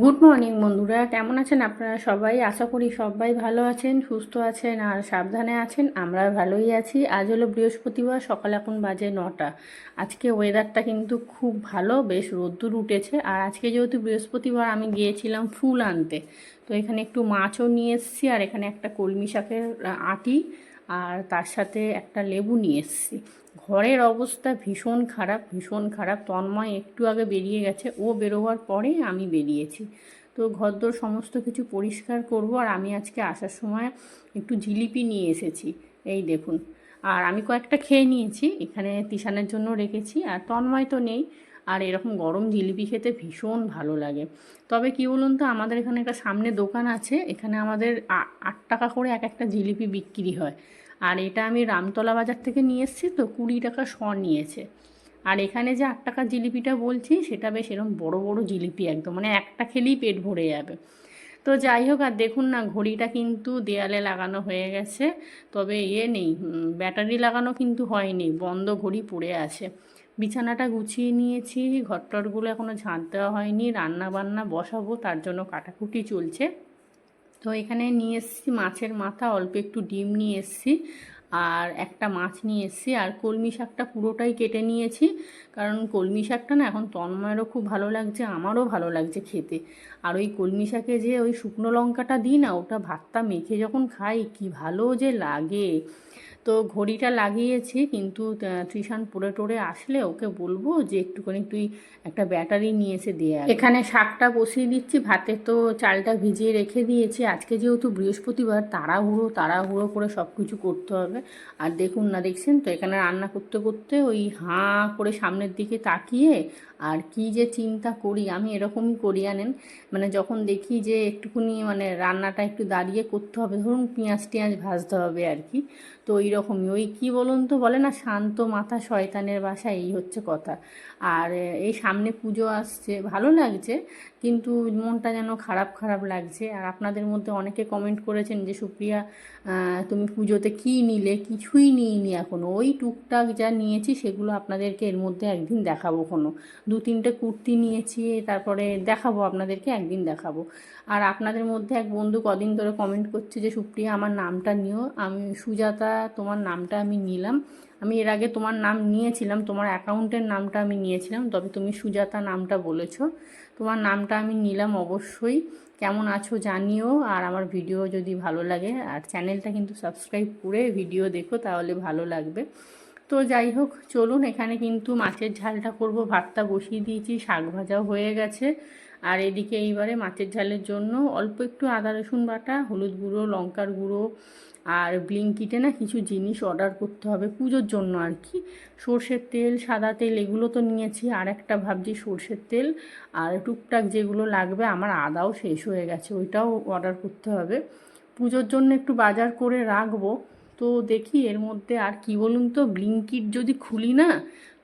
Good morning বন্ধুরা। কেমন আছেন আপনারা সবাই? আশা করি সবাই ভালো আছেন, সুস্থ আছেন আর সাবধানে আছেন। আমরা ভালোই আছি। আজ হলো বৃহস্পতিবার, সকাল এখন বাজে নটা। আজকে ওয়েদারটা কিন্তু খুব ভালো, বেশ রোদ্দুর উঠেছে। আর আজকে যেহেতু বৃহস্পতিবার, আমি গিয়েছিলাম ফুল আনতে। তো এখানে একটু মাছও নিয়ে এসেছি আর এখানে একটা কলমি শাকের আটি আর তার সাথে একটা লেবু নিয়ে এসেছি। ঘরের অবস্থা ভীষণ খারাপ ভীষণ খারাপ। তন্ময় একটু আগে বেরিয়ে গেছে। ও বেরোবার পরে আমি বেরিয়েছি। তো ঘরদোর সমস্ত কিছু পরিষ্কার করব আর আমি আজকে আসার সময় একটু জিলিপি নিয়ে এসেছি। এই দেখুন। আর আমি কয়েকটা খেয়ে নিয়েছি। এখানে তিশানের জন্য রেখেছি। আর তন্ময় তো নেই। আর এরকম গরম জিলিপি খেতে ভীষণ ভালো লাগে। তবে কি বলুন তো, আমাদের এখানে একটা সামনে দোকান আছে। এখানে আমাদের আট টাকা করে এক একটা জিলিপি বিক্রি হয়। আর এটা আমি রামতলা বাজার থেকে নিয়ে এসেছি তো কুড়ি টাকা শ নিয়েছে। আর এখানে যে আট টাকার জিলিপিটা বলছি, সেটা বেশ এরকম বড় বড় জিলিপি একদম মানে একটা খেলেই পেট ভরে যাবে। তো যাই হোক, আর দেখুন না, ঘড়িটা কিন্তু দেয়ালে লাগানো হয়ে গেছে, তবে ইয়ে নেই ব্যাটারি লাগানো কিন্তু হয়নি, বন্ধ ঘড়ি পড়ে আছে। বিছানাটা গুছিয়ে নিয়েছি, ঘরটরগুলো এখনও ঝাঁট দেওয়া হয়নি রান্না বান্না বসাবো, তার জন্য কাটাকুটি চলছে। তো এখানে নিয়ে এসেছি মাছের মাথা, অল্প একটু ডিম নিয়ে এসেছি আর একটা মাছ নিয়ে এসেছি আর কলমি শাকটা পুরোটাই কেটে নিয়েছি। কারণ কলমি শাকটা না এখন তন্ময়েরও খুব ভালো লাগছে, আমারও ভালো লাগছে খেতে। আর ওই কলমি শাকে যে ওই শুকনো লঙ্কাটা দিই না, ওটা ভাতটা মেখে যখন খাই, কি ভালো যে লাগে। তো ঘড়িটা লাগিয়েছি, কিন্তু ত্রিশান পরে টোরে আসলে ওকে বলব যে একটুখানি তুই একটা ব্যাটারি নিয়ে এসে দিয়ে এখানে শাকটা বসিয়ে দিচ্ছি, ভাতে তো চালটা ভিজিয়ে রেখে দিয়েছি। আজকে যেহেতু বৃহস্পতিবার, তাড়াহুড়ো তাড়াহুড়ো করে সব কিছু করতে হবে। আর দেখুন না, দেখছেন তো এখানে রান্না করতে করতে ওই হাঁ করে সামনের দিকে তাকিয়ে আর কি যে চিন্তা করি, আমি এরকমই করি আনেন মানে যখন দেখি যে একটুকুনি মানে রান্নাটা একটু দাঁড়িয়ে করতে হবে, ধরুন পেঁয়াজ টিয়াজ ভাজতে হবে আর কি, তো ওই রকমই। ওই কী বলুন তো, বলে না, শান্ত মাথা শয়তানের বাসা এই হচ্ছে কথা। আর এই সামনে পুজো আসছে, ভালো লাগছে, কিন্তু মনটা যেন খারাপ খারাপ লাগছে। আর আপনাদের মধ্যে অনেকে কমেন্ট করেছেন যে, সুপ্রিয়া তুমি পুজোতে কী নিলে? কিছুই নিইনি এখনও ওই টুকটাক যা নিয়েছি, সেগুলো আপনাদেরকে এর মধ্যে একদিন দেখাবো কোনো দু তিনটে কুর্তি নিয়েছি, তারপরে দেখাবো আপনাদেরকে, একদিন দেখাবো। আর আপনাদের মধ্যে এক বন্ধু কদিন ধরে কমেন্ট করছে যে, সুপ্রিয়া, আমার নামটা নিও। আমি, সুজাতা, তোমার নামটা আমি নিলাম। আমি এর আগে তোমার নাম নিয়েছিলাম, তোমার অ্যাকাউন্টের নামটা আমি নিয়েছিলাম, তবে তুমি সুজাতা নামটা বলেছ। তোমার নামটা আমি নিলাম অবশ্যই। কেমন আছো জানিও, আর আমার ভিডিও যদি ভালো লাগে, আর চ্যানেলটা কিন্তু সাবস্ক্রাইব করে ভিডিও দেখো, তাহলে ভালো লাগবে। তো যাই হোক, চলুন এখানে কিন্তু মাছের ঝালটা করব। ভাতটা বসিয়ে দিয়েছি, শাক ভাজাও হয়ে গেছে। আর এদিকে এইবারে মাছের ঝালের জন্য অল্প একটু আদা, রসুন বাটা, হলুদ গুঁড়ো, লঙ্কার গুঁড়ো আর ব্লিঙ্কিটে না কিছু জিনিস অর্ডার করতে হবে পুজোর জন্য আর কি। সর্ষের তেল, সাদা তেল এগুলো তো নিয়েছি। আর একটা ভাবছি সর্ষের তেল আর টুকটাক যেগুলো লাগবে আমার আদাও শেষ হয়ে গেছে, ওইটাও অর্ডার করতে হবে। পুজোর জন্য একটু বাজার করে রাখব। তো দেখি এর মধ্যে আর কি বলুন তো, ব্লিঙ্কিট যদি খুলি না,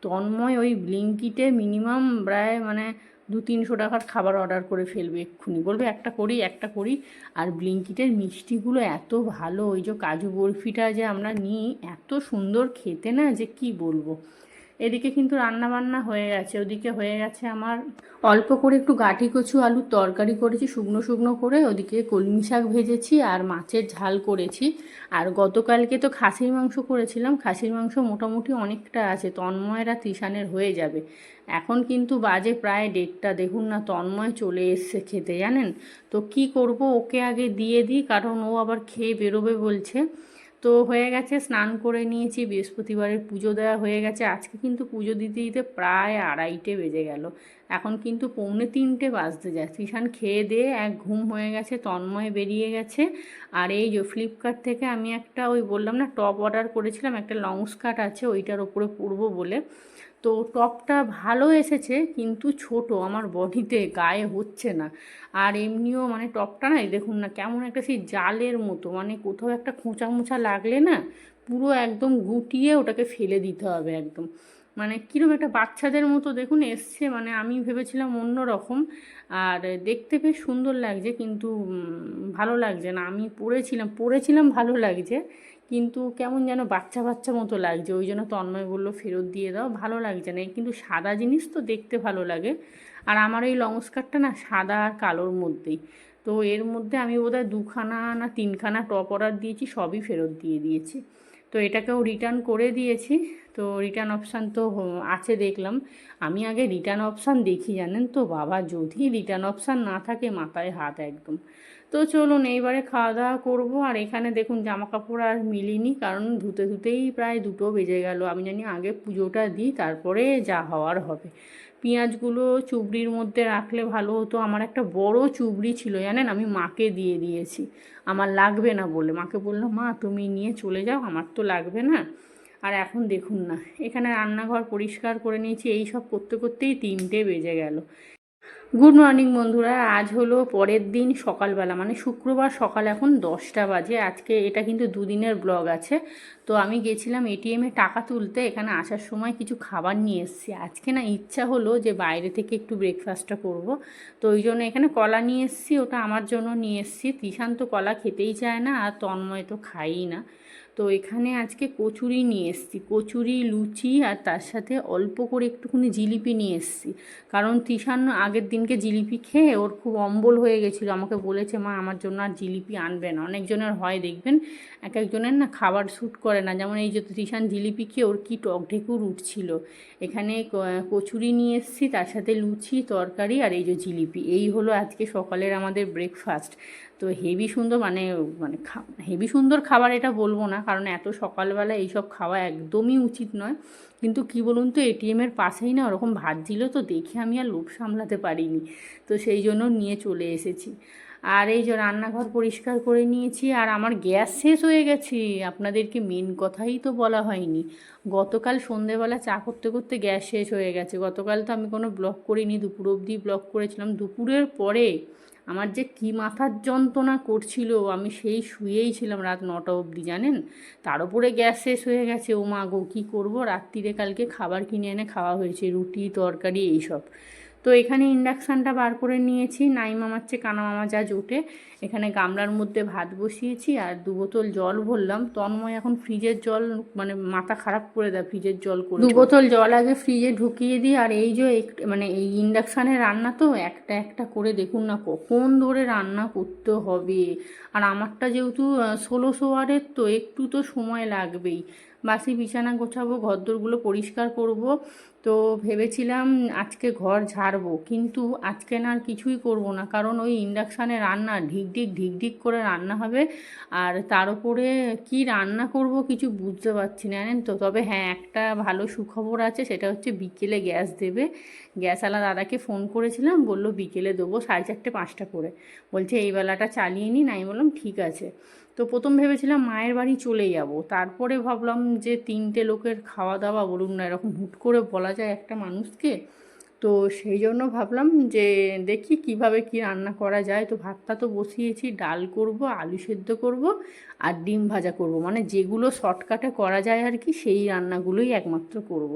তন্ময় ওই ব্লিঙ্কিটে মিনিমাম প্রায় মানে দু তিনশো টাকার খাবার অর্ডার করে ফেলবে এক্ষুনি। বলবে, একটা করি একটা করি। আর ব্লিঙ্কিটের মিষ্টিগুলো এত ভালো, ওই যে কাজু বরফিটা যে আমরা নিই, এত সুন্দর খেতে না, যে কি বলব? এদিকে কিন্তু রান্না বান্না হয়ে গেছে, ওদিকে হয়ে গেছে আমার অল্প করে একটু গাঠি কচু আলুর তরকারি করেছি, শুকনো শুকনো করে। ওদিকে কলমি শাক ভেজেছি আর মাছের ঝাল করেছি। আর গতকালকে তো খাসির মাংস করেছিলাম, খাসির মাংস মোটামুটি অনেকটা আছে তন্ময়রা ত্রিশানের হয়ে যাবে। এখন কিন্তু বাজে প্রায় ডেটটা দেখুন না, তন্ময় চলে এসছে খেতে, জানেন? তো কি করব, ওকে আগে দিয়ে দিই, কারণ ও আবার খেয়ে বেরোবে বলছে। তো হয়ে গেছে, স্নান করে নিয়েছি, বৃহস্পতিবারের পুজো দেওয়া হয়ে গেছে। আজকে কিন্তু পুজো দিতে দিতে প্রায় আড়াইটে বেজে গেল। এখন কিন্তু পৌনে তিনটে বাজতে যায় তিশান খেয়ে দিয়ে এক ঘুম হয়ে গেছে, তন্ময় বেরিয়ে গেছে। আর এই যে ফ্লিপকার্ট থেকে আমি একটা ওই বললাম না, টপ অর্ডার করেছিলাম, একটা লং স্কার্ট আছে, ওইটার ওপরে পরবো বলে। তো টপটা ভালো এসেছে, কিন্তু ছোট, আমার বডিতে গায়ে হচ্ছে না। আর এমনিও মানে টপটা না দেখুন না, কেমন একটা সেই জালের মতো মানে কোথাও একটা খোঁচা মোচা লাগলে না, পুরো একদম গুটিয়ে ওটাকে ফেলে দিতে হবে একদম। মানে কীরকম একটা বাচ্চাদের মতো দেখুন এসছে মানে আমি ভেবেছিলাম অন্য রকম, আর দেখতে বেশ সুন্দর লাগছে, কিন্তু ভালো লাগছে না। আমি পরেছিলাম পরেছিলাম ভালো লাগছে কিন্তু কেমন যেন বাচ্চা বাচ্চা মতো লাগছে। ওই জন্য তন্ময় বলল, ফেরত দিয়ে দাও, ভালো লাগছে না। কিন্তু সাদা জিনিস তো দেখতে ভালো লাগে। আর আমার এই লং স্কার্টটা না সাদা আর কালোর মধ্যেই। তো এর মধ্যে আমি বোধহয় দুখানা না তিনখানা টপ অর্ডার দিয়েছি, সবই ফেরত দিয়ে দিয়েছি। তো এটাকেও রিটার্ন করে দিয়েছি। তো রিটার্ন অপশান তো আছে দেখলাম। আমি আগে রিটার্ন অপশান দেখি, জানেন তো? বাবা, যদি রিটার্ন অপশান না থাকে মাথায় হাত একদম। তো চলুন এইবারে খাওয়া দাওয়া করব। আর এখানে দেখুন জামা কাপড় আর মিলিনি, কারণ ধুতে ধুতেই প্রায় দুটো বেজে গেল। আমি জানি আগে পুজোটা দিই, তারপরে যা হওয়ার হবে। পেঁয়াজগুলো চুবড়ির মধ্যে রাখলে ভালো হতো। আমার একটা বড় চুবড়ি ছিল, জানেন? আমি মাকে দিয়ে দিয়েছি। আমার লাগবে না বলে। মাকে বললাম, মা, তুমি নিয়ে চলে যাও, আমার তো লাগবে না। আর এখন দেখুন না, এখানে রান্নাঘর পরিষ্কার করে নিয়েছি। এই সব করতে করতেই তিনটে বেজে গেল। গুড মর্নিং বন্ধুরা। আজ হলো পরের দিন সকালবেলা মানে শুক্রবার সকাল এখন দশটা বাজে। আজকে এটা কিন্তু দুদিনের ব্লগ আছে। তো আমি গেছিলাম এটিএমে টাকা তুলতে, এখানে আসার সময় কিছু খাবার নিয়ে এসেছি। আজকে না ইচ্ছা হলো যে বাইরে থেকে একটু ব্রেকফাস্টটা করব। তো ওই জন্য এখানে কলা নিয়ে এসেছি, ওটা আমার জন্য নিয়ে এসেছি। তিশান তো কলা খেতেই চায় না, আর তন্ময় তো খাইই না। তো এখানে আজকে কচুরি নিয়ে এসেছি। কচুরি, লুচি আর তার সাথে অল্প করে একটুখানি জিলিপি নিয়ে এসেছি। কারণ তিশান আগের দিনকে জিলিপি খেয়ে ওর খুব অম্বল হয়ে গেছিল। আমাকে বলেছে, মা, আমার জন্য আর জিলিপি আনবে না। অনেকজনের হয়, দেখবেন? এক একজনের না খাবার শ্যুট করে না। যেমন এই যে তিশান জিলিপি খেয়ে ওর কি টক ঢেকুর উঠছিল। এখানে কচুরি নিয়ে এসেছি, তার সাথে লুচি, তরকারি আর এই যে জিলিপি। এই হলো আজকে সকালের আমাদের ব্রেকফাস্ট তো হেভি সুন্দর মানে মানে হেভি সুন্দর খাবার এটা বলব না, কারণ এত সকালবেলা এইসব খাওয়া একদমই উচিত নয়। কিন্তু কি বলুন তো এটিএমের পাশেই না ওরকম ভাত দিল তো দেখে আমি আর লোভ সামলাতে পারিনি। তো সেই জন্য নিয়ে চলে এসেছি। আর এই যে রান্নাঘর পরিষ্কার করে নিয়েছি, আর আমার গ্যাস শেষ হয়ে গেছে। আপনাদেরকে মেন কথাই তো বলা হয়নি। গতকাল সন্ধেবেলা চা করতে করতে গ্যাস শেষ হয়ে গেছে। গতকাল তো আমি কোনো ব্লক করিনি, দুপুর অবধি ব্লক করেছিলাম। দুপুরের পরে আমার যে কী মাথার যন্ত্রণা করছিল, আমি সেই শুয়েই ছিলাম রাত নটা অবধি, জানেন? তার উপরে গ্যাস শেষ হয়ে গেছে। ও মা গো, কী করব? রাত্রিরে কালকে খাবার কিনে এনে খাওয়া হয়েছে, রুটি, তরকারি, এইসব। তো এখানে ইন্ডাকশানটা বার করে নিয়েছি। নাই মামার চেয়ে কানা মামা যা জোটে। এখানে গামলার মধ্যে ভাত বসিয়েছি আর দু বোতল জল ভরলাম। তন্ময় এখন ফ্রিজের জল মানে মাথা খারাপ করে দেয় ফ্রিজের জল করে দু বোতল জল আগে ফ্রিজে ঢুকিয়ে দিই আর এই যে মানে এই ইন্ডাকশানে রান্না তো একটা একটা করে দেখুন না কখন ধরে রান্না করতে হবে। আর আমারটা যেহেতু ষোলোশো ওয়ারের তো একটু তো সময় লাগবেই। বাসি বিছানা গোছাবো ঘরদোরগুলো পরিষ্কার করব। তো ভেবেছিলাম আজকে ঘর ঝাড়বো, কিন্তু আজকে না আর কিছুই করব না। কারণ ওই ইন্ডাকশানে রান্না ঢিকঢিক ঢিকঢিক করে রান্না হবে, আর তার উপরে কি রান্না করব কিছু বুঝতে পারছি না, জানেন তো? তবে হ্যাঁ একটা ভালো সুখবর আছে, সেটা হচ্ছে বিকেলে গ্যাস দেবে। গ্যাসওয়ালা দাদাকে ফোন করেছিলাম, বলল বিকেলে দেবো সাড়ে চারটে, পাঁচটা করে। বলছে, এই বেলাটা চালিয়ে নিন। আমি বললাম, ঠিক আছে। তো প্রথম ভেবেছিলাম মায়ের বাড়ি চলে যাব। তারপরে ভাবলাম যে তিনটে লোকের খাওয়া দাওয়া বলুন না, এরকম হুট করে বলা যায় একটা মানুষকে? তো সেই জন্য ভাবলাম যে দেখি কীভাবে কি রান্না করা যায়। তো ভাতটা তো বসিয়েছি, ডাল করব, আলু সেদ্ধ করব আর ডিম ভাজা করব। মানে যেগুলো শর্টকাটে করা যায় আর কি, সেই রান্নাগুলোই একমাত্র করব।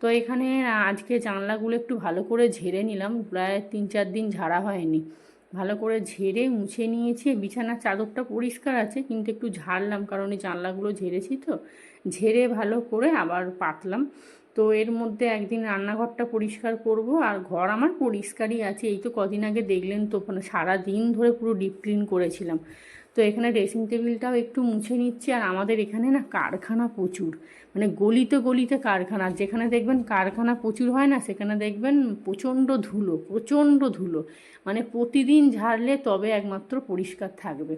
তো এখানে আজকে জানলাগুলো একটু ভালো করে ঝেড়ে নিলাম। প্রায় তিন চার দিন ঝাড়া হয়নি। ভালো করে ঝেড়ে মুছে নিয়েছি। বিছানার চাদরটা পরিষ্কার আছে, কিন্তু একটু ঝাড়লাম কারণ এই জানলাগুলো ঝেড়েছি তো। ঝেড়ে ভালো করে আবার পাতলাম। তো এর মধ্যে একদিন রান্নাঘরটা পরিষ্কার করব আর ঘর আমার পরিষ্কারই আছে। এই তো কদিন আগে দেখলেন তো মানে সারা দিন ধরে পুরো ডিপ ক্লিন করেছিলাম। তো এখানে ড্রেসিং টেবিলটাও একটু মুছে নিচ্ছি, আর আমাদের এখানে না কারখানা প্রচুর। মানে গলিতে গলিতে কারখানা যেখানে দেখবেন কারখানা প্রচুর হয় না, সেখানে দেখবেন প্রচণ্ড ধুলো প্রচণ্ড ধুলো। মানে প্রতিদিন ঝাড়লে তবে একমাত্র পরিষ্কার থাকবে।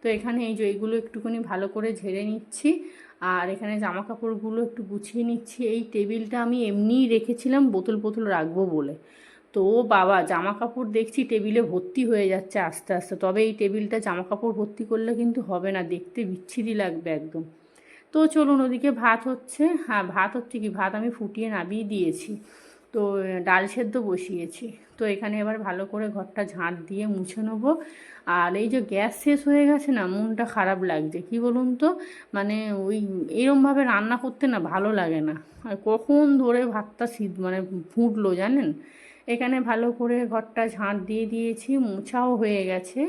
তো এখানে এই যে এইগুলো একটুখানি ভালো করে ঝেড়ে নিচ্ছি, আর এখানে জামা কাপড়গুলো একটু গুছিয়ে নিচ্ছি। এই টেবিলটা আমি এমনিই রেখেছিলাম বোতল বোতল রাখব বলে। তো ও বাবা জামা কাপড় দেখছি টেবিলে ভর্তি হয়ে যাচ্ছে আস্তে আস্তে। তবে এই টেবিলটা জামা কাপড় ভর্তি করলে কিন্তু হবে না, দেখতে বিচ্ছিরি লাগবে একদম। তো চলুন ওদিকে ভাত হচ্ছে। হ্যাঁ ভাত হচ্ছে কি? ভাত আমি ফুটিয়ে নামিয়ে দিয়েছি। তো, ডাল সেদ্ধ বসিয়েছি। তো এখানে এবার ভালো করে ঘরটা ঝাঁট দিয়ে মুছে নেব। আর এই যে গ্যাস শেষ হয়ে গেছে না, মনটা খারাপ লাগছে। কি বলুন তো? মানে ওই এরমভাবে রান্না করতে না ভালো লাগে না। আর কখন ধরে ভাতটা সিদ্ধ মানে ফুটলো জানেন? এখানে ভালো করে ঘরটা ঝাঁট দিয়ে দিয়েছি, মোছাও হয়ে গেছে।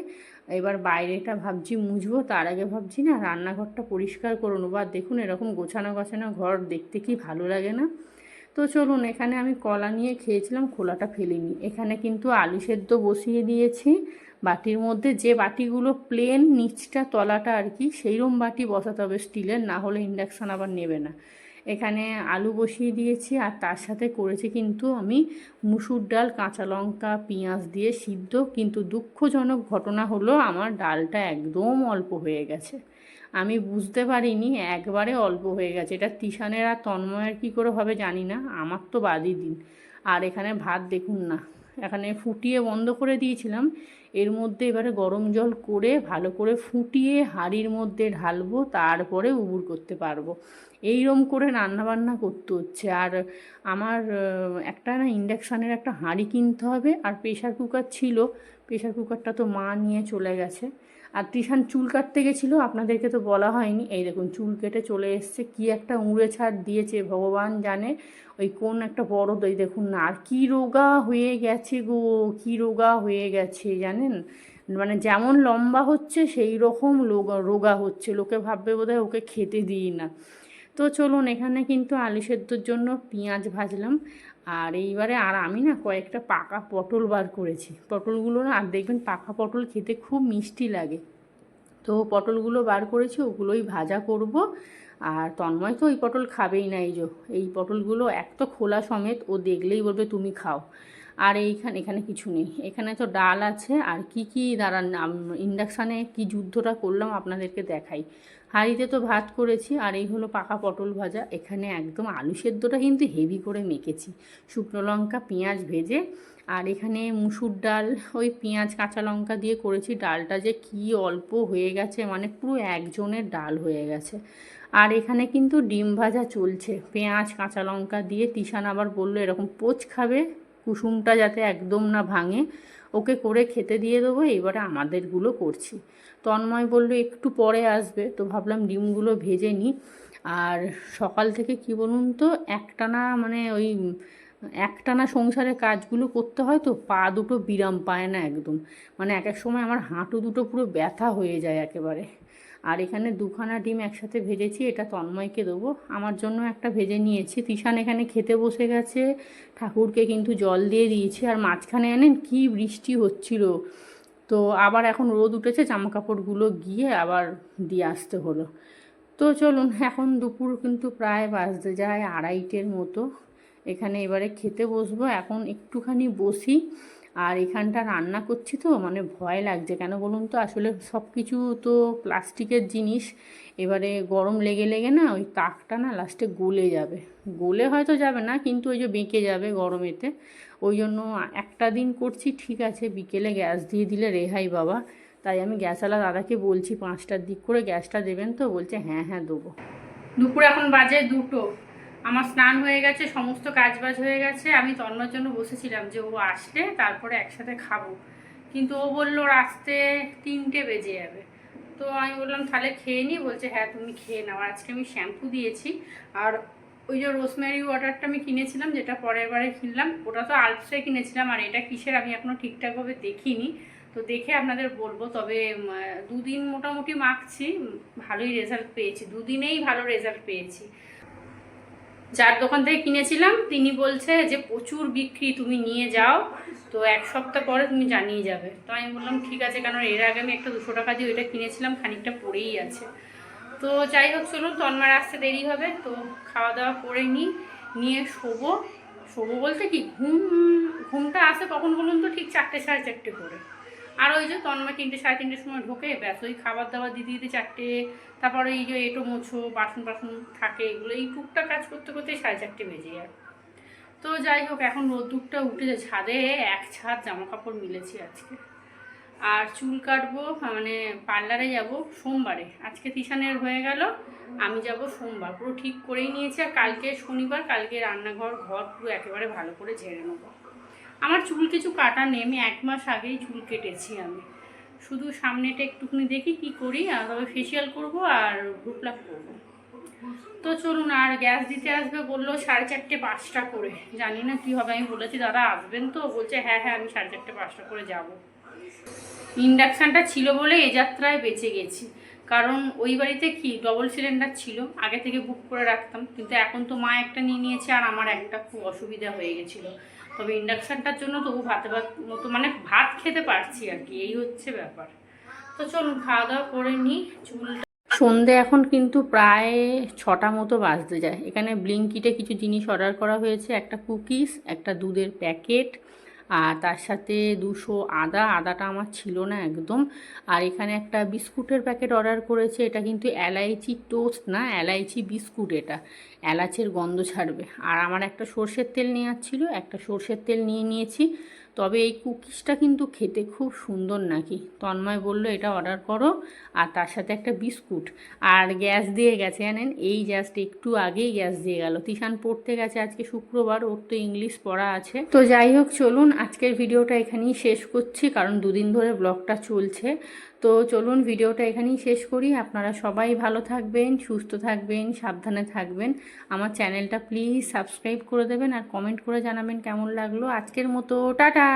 এবার বাইরেটা ভাবছি মুছবো, তার আগে ভাবছি না রান্নাঘরটা পরিষ্কার করে নেব। দেখুন এরকম গোছানো গোছানো ঘর দেখতে কি ভালো লাগে না। তো চলুন, এখানে আমি কলা নিয়ে খেয়েছিলাম, খোলাটা ফেলিনি। এখানে কিন্তু আলু সেদ্ধ বসিয়ে দিয়েছি। বাটির মধ্যে যে বাটিগুলো প্লেন নিচটা তলাটা আর কি সেইরকম বাটি বসাতে হবে স্টিলের না হলে ইন্ডাকশান আবার নেবে না। এখানে আলু বসিয়ে দিয়েছি আর তার সাথে করেছি কিন্তু আমি মুসুর ডাল, কাঁচা লঙ্কা, পেঁয়াজ দিয়ে সিদ্ধ। কিন্তু দুঃখজনক ঘটনা হলো আমার ডালটা একদম অল্প হয়ে গেছে। আমি বুঝতে পারিনি একবারে অল্প হয়ে গেছে। এটা তিশানের আর তন্ময়ের কী করে হবে জানি না। আমার তো বাদই দিন। আর এখানে ভাত দেখুন না। এখানে ফুটিয়ে বন্ধ করে দিয়েছিলাম। এর মধ্যে এবারে গরম জল করে ভালো করে ফুটিয়ে হাঁড়ির মধ্যে ঢালবো, তারপরে উবুর করতে পারব। এইরম করে রান্নাবান্না করতে হচ্ছে। আর আমার একটা না ইন্ডাকশানের একটা হাঁড়ি কিনতে হবে। আর প্রেশার কুকার ছিল। প্রেশার কুকারটা তো মা নিয়ে চলে গেছে। আর তিশান চুল কাটতে গেছিল, আপনাদেরকে তো বলা হয়নি। এই দেখুন, চুল কেটে চলে এসছে। কি একটা উড়ে ছাড় দিয়েছে, ভগবান জানে। ওই কোন একটা বড় এই দেখুন না, আর কী রোগা হয়ে গেছে গো, কী রোগা হয়ে গেছে, জানেন? মানে যেমন লম্বা হচ্ছে, সেই রকম রোগা হচ্ছে। লোকে ভাববে বোধহয় ওকে খেতে দিই না। তো চলুন, এখানে কিন্তু আলু সেদ্ধর জন্য পেঁয়াজ ভাজলাম। আর এইবারে আর আমি না কয়েকটা পাকা পটল বার করেছি। পটলগুলো না, আর দেখবেন পাকা পটল খেতে খুব মিষ্টি লাগে। তো পটলগুলো বার করেছি, ওগুলোই ভাজা করব। আর তন্ময় তো ওই পটল খাবেই না, এই যে, এই পটলগুলো এক তো খোলা সমেত, ও দেখলেই বলবে তুমি খাও। আর এইখানে, এখানে কিছু নেই। এখানে তো ডাল আছে, আর কি কি দাঁড়ান ইন্ডাকশানে কি যুদ্ধটা করলাম আপনাদেরকে দেখাই। হাঁড়িতে তো ভাত করেছি, আর এই হলো পাকা পটল ভাজা। এখানে একদম আলু সেদ্ধটা কিন্তু হেভি করে মেখেছি। শুকনো লঙ্কা, পেঁয়াজ ভেজে, আর এখানে মুসুর ডাল, ওই পেঁয়াজ, কাঁচা লঙ্কা দিয়ে করেছি। ডালটা যে কি অল্প হয়ে গেছে মানে পুরো একজনের ডাল হয়ে গেছে। আর এখানে কিন্তু ডিম ভাজা চলছে। পেঁয়াজ, কাঁচা লঙ্কা দিয়ে তিশান আবার বলল, এরকম পোচ খাবে? কুসুমটা যাতে একদম না ভাঙে, ওকে করে খেতে দিয়ে দেবো এবারে আমাদেরগুলো করছি। তন্ময় বলল, একটু পরে আসবে। তো ভাবলাম ডিমগুলো ভেজে নিই। আর সকাল থেকে কি বলুন তো, একটানা মানে ওই একটানা সংসারে কাজগুলো করতে হয় তো, পা দুটো বিরাম পায় না একদম। মানে এক এক সময় আমার হাঁটু দুটো পুরো ব্যথা হয়ে যায় একেবারে। আর এখানে দুখানা ডিম একসাথে ভেজেছি, এটা তন্ময়কে দেবো। আমার জন্য একটা ভেজে নিয়েছি। তিশান এখানে খেতে বসে গেছে, ঠাকুরকে কিন্তু জল দিয়ে দিয়েছি। আর মাঝখানে এনেন কি বৃষ্টি হচ্ছিল। তো আবার এখন রোদ উঠেছে জামা কাপড়গুলো গিয়ে আবার দিয়ে আসতে হলো। তো চলুন, এখন দুপুর কিন্তু প্রায় বাজতে যায় আড়াইটের মতো। এখানে এবারে খেতে বসবো, এখন একটুখানি বসি। আর এখানটা রান্না করছি তো মানে ভয় লাগছে। কেন বলুন তো? আসলে সব কিছু তো প্লাস্টিকের জিনিস। এবারে গরম লেগে লেগে না ওই তাকটা না লাস্টে গলে যাবে। গলে হয়তো যাবে না, কিন্তু ওই যে বেঁকে যাবে গরমেতে। ওই জন্য একটা দিন করছি, ঠিক আছে, বিকেলে গ্যাস দিয়ে দিলে রেহাই বাবা। তাই আমি গ্যাসওয়ালা দাদাকে বলছি, পাঁচটার দিক করে গ্যাসটা দেবেন তো? বলছে হ্যাঁ হ্যাঁ দেবো। দুপুর এখন বাজে দুটো। আমার স্নান হয়ে গেছে, সমস্ত কাজবাজ হয়ে গেছে। আমি তন্ময়ের জন্য বসেছিলাম যে ও আসলে তারপরে একসাথে খাব। কিন্তু ও বলল আসতে তিনটে বেজে যাবে। তো আমি বললাম, তাহলে খেয়ে নিই বলছে হ্যাঁ তুমি খেয়ে নাও। আজকে আমি শ্যাম্পু দিয়েছি। আর ওই যে রোজমেরি ওয়াটারটা আমি কিনেছিলাম, যেটা পরের বারে কিনলাম, ওটা তো আলপসে কিনেছিলাম, আর এটা কিসের আমি এখনও ঠিকঠাকভাবে দেখিনি। তো দেখে আপনাদের বলব, তবে দুদিন মোটামুটি মাখছি, ভালোই রেজাল্ট পেয়েছি। দুদিনেই ভালো রেজাল্ট পেয়েছি। যার দোকান থেকে কিনেছিলাম, তিনি বলছে যে, প্রচুর বিক্রি, তুমি নিয়ে যাও। তো এক সপ্তাহ পরে তুমি জানিয়ে যাবে। তো আমি বললাম, ঠিক আছে কারণ এর আগে আমি একটা দুশো টাকা দিয়ে ওইটা কিনেছিলাম, খানিকটা পড়েই আছে। তো যাই হোক, চলুন তন্মার আসতে দেরি হবে, তো খাওয়া দাওয়া করে নিই নিয়ে শোবো। শোবো বলতে কি, ঘুম, ঘুমটা আসে কখন বলুন তো, ঠিক চারটে সাড়ে চারটে করে। আর ওই যে তন্ময় তিনটে, সাড়ে তিনটের সময় ঢোকে, ব্যাস, ওই খাবার দাবার দিতে দিতে চারটে, তারপরে এই যে এটো মোছো বাসন বাসন থাকে, এগুলো, এই টুকটা কাজ করতে করতে সাড়ে চারটে বেজে যায়। তো যাই হোক, এখন রোদ্দুরটা উঠেছে ছাদে এক ছাদ জামা কাপড় মিলেছি আজকে। আর চুল কাটবো মানে পার্লারে যাব সোমবারে। আজকে তিশানের হয়ে গেল, আমি যাব সোমবার। পুরো ঠিক করেই নিয়েছি, আর কালকে শনিবার, কালকে রান্নাঘর, ঘর পুরো একেবারে ভালো করে ঝেড়ে নেব। আমার চুল কিছু কাটা নেই আমি এক মাস আগেই চুল কেটেছি আমি। শুধু সামনেটা একটুখানি দেখি কি করি, আর তবে ফেসিয়াল করব আর গ্রুপলাপ করব। তো চলুন, আর গ্যাস দিতে আসবে বলল সাড়ে চারটে পাঁচটা করে। জানি না কী হবে, আমি বলেছি, দাদা, আসবেন তো? বলছে হ্যাঁ হ্যাঁ আমি সাড়ে চারটে পাঁচটা করে যাব। ইন্ডাকশানটা ছিল বলে এ যাত্রায় বেঁচে গেছি। কারণ ওই বাড়িতে কি ডবল সিলিন্ডার ছিল, আগে থেকে বুক করে রাখতাম। কিন্তু এখন তো মা একটা নিয়ে নিয়েছে, আর আমার একটা খুব অসুবিধা হয়ে গেছিল। তবে ইন্ডাকশানটার জন্য তবু ভাতে ভাত মতো মানে ভাত খেতে পারছি আর কি, এই হচ্ছে ব্যাপার। তো চলুন, খাওয়া দাওয়া করে নিই, চুলটা সন্ধে এখন কিন্তু প্রায় ছটা মতো বাজতে যায়। এখানে ব্লিঙ্কিটে কিছু জিনিস অর্ডার করা হয়েছে, একটা কুকিজ, একটা দুধের প্যাকেট আর তার সাথে দুশো আদা, আদাটা আমার ছিল না একদম। আর এখানে একটা বিস্কুটের প্যাকেট অর্ডার করেছে, এটা কিন্তু এলাইচি টোস্ট না, এলাইচি বিস্কুট এটা। এলাচের গন্ধ ছাড়বে। আর আমার একটা সর্ষের তেল নেওয়ার ছিল, একটা সর্ষের তেল নিয়ে নিয়েছি। তবে এই কুকিজটা কিন্তু খেতে খুব সুন্দর নাকি? তন্ময় বলল, এটা অর্ডার করো আর তার সাথে একটা বিস্কুট। আর গ্যাস দিয়ে গেছে, জানেন? এই জাস্ট একটু আগেই গ্যাস দিয়ে গেল। তিশান পড়তে গেছে আজকে শুক্রবার, ওর তো ইংলিশ পড়া আছে। তো যাই হোক, চলুন আজকের ভিডিওটা এখানেই শেষ করছি, কারণ দুদিন ধরে ব্লগটা চলছে। তো চলুন ভিডিওটা এখানেই শেষ করি। আপনারা সবাই ভালো থাকবেন, সুস্থ থাকবেন, সাবধানে থাকবেন। আমার চ্যানেলটা প্লিজ সাবস্ক্রাইব করে দেবেন আর কমেন্ট করে জানাবেন কেমন লাগল। আজকের মতো, টাটা!